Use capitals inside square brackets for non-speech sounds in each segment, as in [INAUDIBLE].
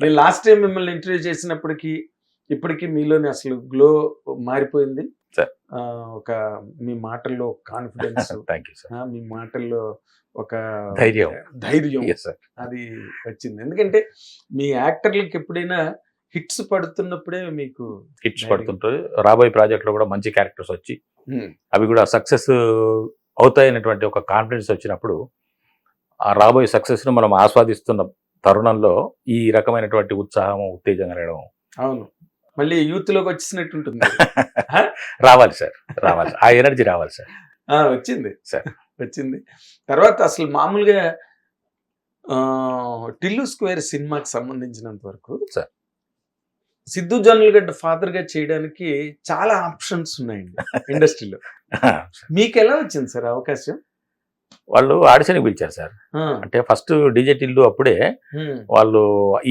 నేను last time మిమ్మల్ని interview చేసినప్పటికీ ఇప్పటికీ మీలోని అసలు గ్లో మారిపోయింది. ఒక మీ మాటల్లో కాన్ఫిడెన్స్ థ్యాంక్ యూ సార్ మీ మాటల్లో ఒక ధైర్యం. ధైర్యం అది వచ్చింది. ఎందుకంటే మీ యాక్టర్లకి ఎప్పుడైనా హిట్స్ పడుతున్నప్పుడే మీకు హిట్స్ పడుతుంటారు రాబోయే ప్రాజెక్ట్లో కూడా మంచి క్యారెక్టర్స్ వచ్చి. అవి కూడా సక్సెస్ అవుతాయనేటువంటి ఒక కాన్ఫిడెన్స్ వచ్చినప్పుడు ఆ రాబోయే సక్సెస్ను మనం ఆస్వాదిస్తున్న. తరుణంలో ఈ రకమైనటువంటి ఉత్సాహం ఉత్తేజం కలగడం. అవును. మళ్ళీ యూత్లోకి వచ్చేసినట్టు ఉంటుంది [LAUGHS] రావాలి సార్ రావాలి ఆ ఎనర్జీ రావాలి సార్. వచ్చింది. Sir. వచ్చింది. తర్వాత అసలు మామూలుగా టిల్లు స్క్వేర్ సినిమాకి సంబంధించినంత వరకు Sir. సిద్ధు జొన్నలగడ్డ ఫాదర్గా చేయడానికి చాలా ఆప్షన్స్ ఉన్నాయండి [LAUGHS] ఇండస్ట్రీలో. మీకు ఎలా వచ్చింది సార్ అవకాశం? వాళ్ళు ఆడిషన్కి పిలిచారు సార్. అంటే ఫస్ట్ డీజే టిల్లు అప్పుడే వాళ్ళు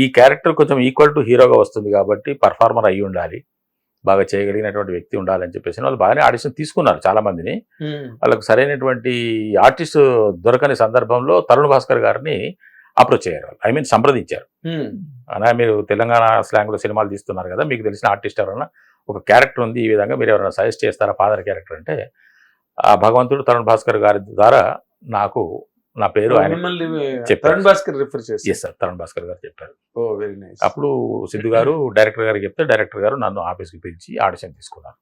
ఈ క్యారెక్టర్ కొంచెం ఈక్వల్ టు హీరోగా వస్తుంది కాబట్టి పర్ఫార్మర్ అయ్యి ఉండాలి. బాగా చేయగలిగినటువంటి వ్యక్తి ఉండాలని చెప్పేసి వాళ్ళు బాగానే ఆడిషన్ తీసుకున్నారు చాలా మందిని వాళ్ళకు సరైనటువంటి ఆర్టిస్ట్ దొరకని సందర్భంలో తరుణ్ భాస్కర్ గారిని అప్రోచ్ అయ్యారు ఐ మీన్ సంప్రదించారు. అలా మీరు తెలంగాణ స్లాంగ్లో సినిమాలు తీస్తున్నారు కదా మీకు తెలిసిన ఆర్టిస్ట్ ఎవరైనా ఒక క్యారెక్టర్ ఉంది ఈ విధంగా మీరు ఎవరైనా సజెస్ట్ చేస్తారా ఫాదర్ క్యారెక్టర్ అంటే ఆ భగవంతుడు తరుణ్ భాస్కర్ గారి ద్వారా నాకు నా పేరు. తరుణ్ భాస్కర్ రిఫర్ చేసి సార్ తరుణ్ భాస్కర్ గారు చెప్పారు ఓ వెరీ నైస్ అప్పుడు సిద్ధు గారు డైరెక్టర్ గారికి చెప్తే డైరెక్టర్ గారు నన్ను ఆఫీస్కి పిలిచి ఆడిషన్ తీసుకున్నారు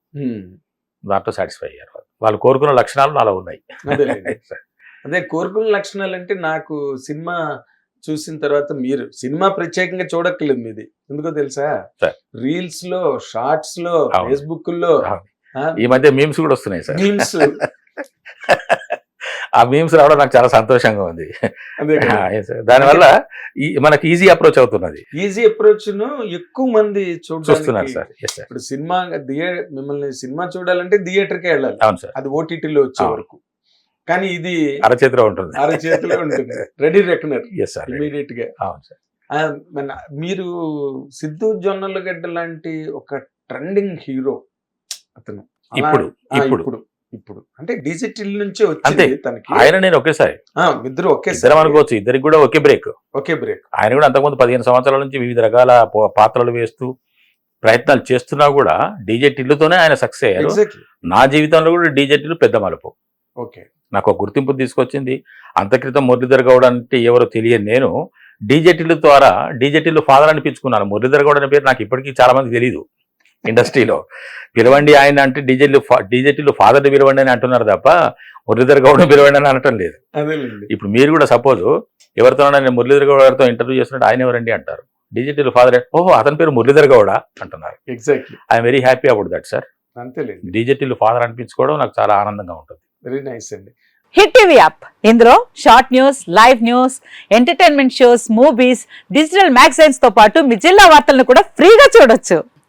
దాంట్లో సాటిస్ఫై అయ్యారు వాళ్ళు. కోరుకున్న లక్షణాలు నాలో ఉన్నాయి. [LAUGHS] అదే కోరుకున్న లక్షణాలు అంటే నాకు సినిమా చూసిన తర్వాత మీరు సినిమా ప్రత్యేకంగా చూడక్కర్లేదు మీది ఎందుకో తెలుసా. రీల్స్లో షార్ట్స్లో. ఫేస్బుక్లో. ఈ మధ్య మీమ్స్ కూడా వస్తున్నాయి సార్ మీమ్స్ [LAUGHS] ఆ మీమ్స్ రావడం నాకు చాలా సంతోషంగా ఉంది. [LAUGHS] దానివల్ల ఈ మనకి ఈజీ అప్రోచ్ అవుతున్నది. ఈజీ అప్రోచ్ను ఎక్కువ మంది చూస్తున్నారు చూస్తున్నారు సార్. ఇప్పుడు సినిమా మిమ్మల్ని సినిమా చూడాలంటే థియేటర్కి వెళ్ళాలి. అవును సార్. అది ఓటీటీలో వచ్చే. వరకు. కానీ ఇది అరచేతిలో ఉంటుంది. అరచేతిలో ఉంటుంది. రెడీ రెకనర్ ఇమీడియట్గా అవును సార్. మీరు సిద్ధు జొన్నలగడ్డ లాంటి ఒక ట్రెండింగ్ హీరో అతను. ఇప్పుడు. ఇప్పుడు. ఇప్పుడు. అంటే డిజిటల్ నుంచే అంతే. తనకి. ఆయన నేను ఒకేసారి. ఇద్దరు ఒకే ఇద్దరం అనుకోవచ్చు. ఇద్దరికి కూడా ఒకే బ్రేక్. ఒకే బ్రేక్. ఆయన కూడా అంతకుముందు పదిహేను సంవత్సరాల నుంచి వివిధ రకాల పాత్రలు వేస్తూ ప్రయత్నాలు చేస్తున్నా కూడా డీజే టిల్లుతోనే ఆయన సక్సెస్ అయ్యారు. నా జీవితంలో కూడా డీజే టిల్లు పెద్ద మలుపు. ఓకే. నాకు ఒక గుర్తింపు తీసుకొచ్చింది. అంతక్రితం మురళీధర్ గౌడ్ అంటే ఎవరో తెలియని నేను డీజేటీల ద్వారా డీజేటీలు ఫాదర్ అనిపించుకున్నాను. మురళీధర్ గౌడ్ అనే పేరు నాకు ఇప్పటికీ చాలా మంది తెలియదు ఇండస్ట్రీలో. పిలవండి ఆయన అంటే డీజేలు డీజేటీలు ఫాదర్ పిలవండి అని అంటున్నారు తప్ప మురళీధర్ గౌడ్ పిలవండి అని అనటం లేదు. ఇప్పుడు మీరు కూడా సపోజ్ ఎవరితో నేను మురళీధర్ గౌడ్ గారితో ఇంటర్వ్యూ చేస్తున్నట్టు ఆయన ఎవరండి అంటారు? డిజిటల్ ఫాదర్ ఓహో అతని పేరు మురళీధర్ గౌడ అంటున్నారు. Exactly I'm very happy about that sir. Digital father అనిపించుకోవడం నాకు చాలా ఆనందంగా ఉంటుంది. వెరీ నైస్ అండి. Hit TV app. ఇందులో short news live news entertainment shows movies digital మ్యాగజైన్స్తో పాటు మీ జిల్లా వార్తలను కూడా ఫ్రీగా చూడొచ్చు.